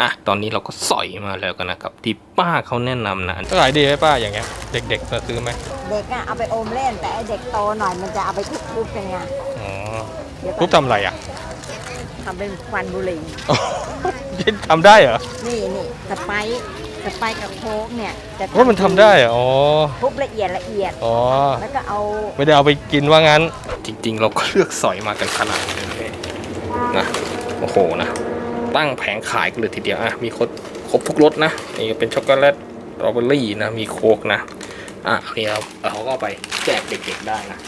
อะตอนนี้เราก็สอยมาแล้วกันนะครับ ที่ป้าเขาแนะนำนะขายดีไหมป้าอย่างเงี้ย เด็กๆจะซื้อไหมเด็กอะเอาไปอมเล่น แต่ไอเด็กโตหน่อยมันจะเอาไปทุบๆกันไงอ๋อเดี๋ยวทุบทำอะไรอะทำเป็นควันบุหรี่ทำได้เหรอ นี่นี่สไปซ์สไปซ์กับโค้กเนี่ยจะว่ามันทำได้เหรออ๋อทุบละเอียดละเอียดอ๋อแล้วก็เอาไม่ได้เอาไปกินว่างั้น จริง ๆ เราก็เลือกสอยมากันขนาดนี้เลยนะโอ้โหนะ ตั้งแผงขายกันเลยทีเดียวอะมีครบครบทุกรสนะนี่เป็นช็อกโกแลตสตรอเบอรี่นะมีโคกนะอะนนี้เราเราก็ไปแจกเด็กๆได้นะ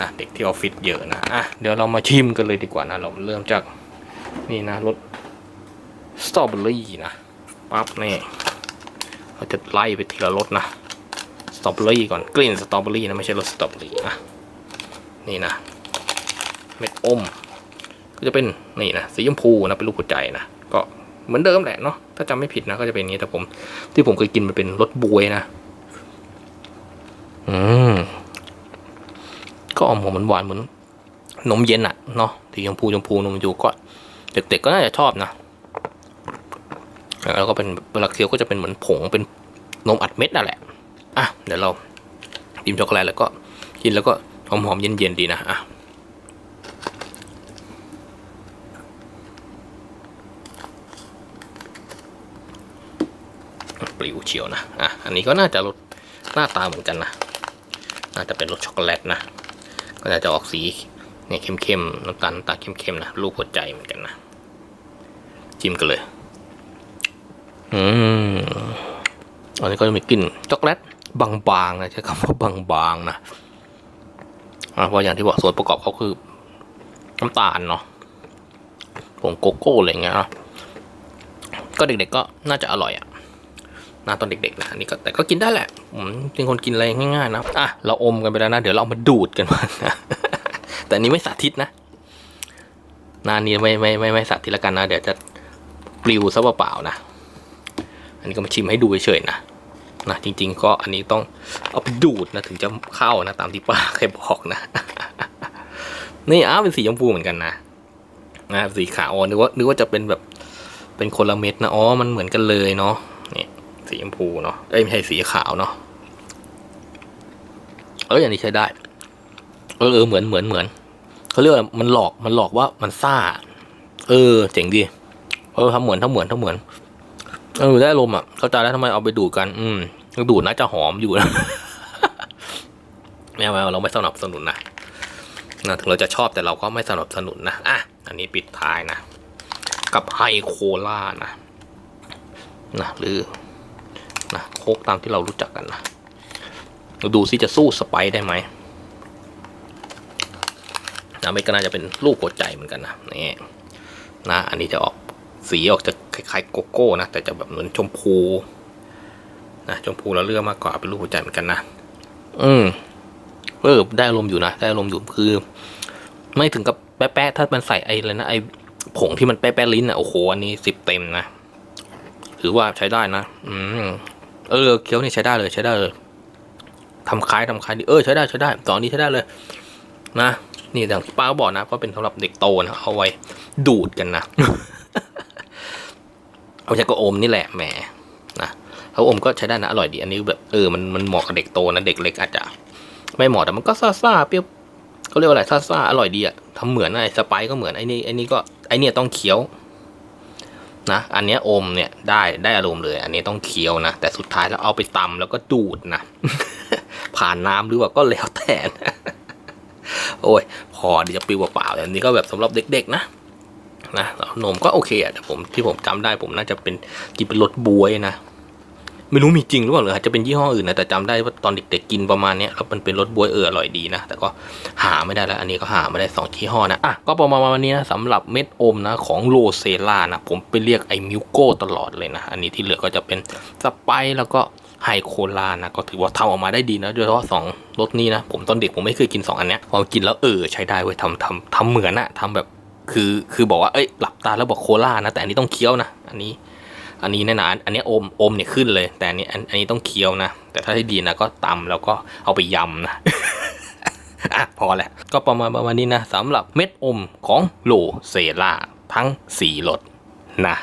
นะเด็กที่ออฟฟิศเยอะนะอะเดี๋ยวเรามาชิมกันเลยดีกว่านะเราเริ่มจากนี่นะรสสตรอเบอรี่นะปั๊บนี่เราจะไล่ไปทีละรสนะสตรอเบอรี่ก่อนกลิ่นสตรอเบอรี่นะไม่ใช่รสสตรอเบอรี่นะนี่นะเม็ดอม จะเป็นนี่นะสีชมพูนะเป็นรูปหัวใจนะก็เหมือนเดิมแหละเนาะถ้าจำไม่ผิดนะก็จะเป็นนี้แต่ผม ที่ผมเคยกินมันเป็นรสบวยนะอืมก็อมหอมหวานเหมือนนมเย็นอะเนาะสีชมพูชมพูนมอยู่ก็ เด็กๆก็น่าจะชอบนะแล้วก็เป็นเวลาเคี้ยวก็จะเป็นเหมือนผงเป็นนมอัดเม็ดนั่นแหละอะเดี๋ยวเราดิมช็อกโกแลตแล้วก็กินแล้วก็หอมๆเย็นๆดีนะอะ ปลิวเชียวนะอะอันนี้ก็น่าจะรสหน้าตาเหมือนกันนะน่าจะเป็นรสช็อกโกแลตนะก็น่าจะออกสีเนี่ยเข้มๆน้ำตาลน้ำตาลเข้มๆนะรูปหัวใจเหมือนกันนะจิ้มกันเลยอืมอันนี้ก็จะมีกลิ่นช็อกโกแลตบางๆนะใช้คำว่าบางๆนะอะเพราะอย่างที่บอกส่วนประกอบเขาคือน้ำตาลเนาะผงโกโก้อะไรเงี้ยนะก็เด็กๆก็น่าจะอร่อยอะ่ะ นะตอนเด็กๆนะนี่ก็แต่ก็กินได้แหละผมเป็นคนกินอะไรง่ายๆนะอะเราอมกันไปแล้วนะ เดี๋ยวเราเอามาดูดกันมานะแต่นี้ไม่สาธิตนะนานี้ไม่ไม่ไม่ไม่สาธิตละกันนะ เดี๋ยวจะปลิวซะเปล่าๆนะ อันนี้ก็มาชิมให้ดูเฉยๆนะนะจริง ๆ ก็อันนี้ต้องเอาไปดูดนะถึงจะเข้านะตามที่ป้าเคยบอกนะ นี่อ้าวเป็นสีชมพูเหมือนกันนะนะสีขาวอ๋อนึกว่านึกว่าจะเป็นแบบเป็นคนละเม็ดนะอ๋อมันเหมือนกันเลยเนาะ สีชมพูเนาะเอ้ยไม่ใช่สีขาวเนาะเอ้ยอันนี้ใช้ได้เออเออเหมือนเหมือนเหมือนเขาเรียกว่ามันหลอกมันหลอกว่ามันซ่า เออ เจ๋งดี เออทำเหมือนทำเหมือนทำเหมือนเออได้ลมณ์อะเข้าใจแล้วทำไมเอาไปดูดกัน อืมดูดน่าจะหอมอยู่นะไม่เอาไม่เอาเราไม่สนับสนุนนะนะถึงเราจะชอบแต่เราก็ไม่สนับสนุนนะอะอันนี้ปิดท้ายนะ กับไฮโคล่านะนะหรือ นะโคกตามที่เรารู้จักกันนะดูซิจะสู้สไปได้ไหมนะไม่ก็น่าจะเป็นลูกหัวใจเหมือนกันนะนี่นะอันนี้จะออกสีออกจะคล้ายๆโกโก้นะแต่จะแบบเหมือนชมพูนะชมพูแล้วเลือกมากกว่าเป็นรูปหัวใจเหมือนกันนะ อืมเออได้อารมณ์อยู่นะได้อารมณ์อยู่คือ ไม่ถึงกับแป๊ะๆถ้ามันใส่ไอ้อะไรนะไอ้ผงที่มันแป๊ะๆลิ้นอะโอ้โหอันนี้สิบเต็มนะถือว่าใช้ได้นะ อืม เออเคี้ยวนี่ใช้ได้เลยใช้ได้เลยทำคล้ายทำคล้ายดีเออใช้ได้ใช้ได้ตอนนี้ใช้ได้เลย นะนี่อย่างที่ป้าก็บอกนะเพราะเป็นสำหรับเด็กโตนะเอาไว้ดูดกันนะเอาใช้ก็อมนี่แหละแหมนะเขาอมก็ใช้ได้นะอร่อยดีอันนี้แบบเออมันมันเหมาะกับเด็กโตนะเด็กเล็กอาจจะไม่เหมาะแต่มันก็ซ่าซาเปรี้ยวเขาเรียกว่าอะไรซ่าซาอร่อยดีอะทำเหมือนไอ้สไปก็เหมือนไอ้นี่ไอ้นี่ก็ไอ้เนี่ยต้องเคี้ยว นะ อันนี้อมเนี่ยได้ได้อารมณ์เลย อันนี้ต้องเคี้ยวนะ แต่สุดท้ายแล้วเอาไปตำแล้วก็ดูดนะ ผ่านน้ำหรือว่าก็แล้วแต่นะโอ้ย พอดีจะปิวเปล่าอันนี้ก็แบบสำหรับเด็ก ๆ นะนะนมก็โอเคอะแต่ผมที่ผมจำได้ผมน่าจะเป็นกินเป็นรสบวยนะ ไม่รู้มีจริงหรือเปล่าหรืออาจจะเป็นยี่ห้ออื่นนะแต่จำได้ว่าตอนเด็กๆกินประมาณนี้แล้วมันเป็นรสบวยเอออร่อยดีนะ แต่ก็หาไม่ได้แล้ว อันนี้ก็หาไม่ได้สองยี่ห้อนะอะก็ประมาณวันนี้นะสำหรับเม็ดอมนะของโรเซล่านะผมไปเรียกไอ้มิวโก้ตลอดเลยนะ อันนี้ที่เหลือก็จะเป็นสไปแล้วก็ไฮโคลานะก็ถือว่าทำออกมาได้ดีนะโดยเฉพาะสองรสนี้นะ ผมตอนเด็กผมไม่เคยกินสองอันเนี้ยพอกินแล้วเออใช้ได้เว้ยทำทำทำเหมือนอะทำแบบคือคือบอกว่าเอ้ยหลับตาแล้วบอกโคลานะ แต่อันนี้ต้องเคี้ยวนะ อันนี้ อันนี้แน่นอนอันนี้อมอมเนี่ยขึ้นเลย แต่อันนี้อันนี้ต้องเคี้ยวนะ แต่ถ้าให้ดีนะก็ตำแล้วก็เอาไปยำนะอะพอแหละก็ประมาณประมาณนี้นะสำหรับเม็ดอมของโลเซล่าทั้ง 4รสนะ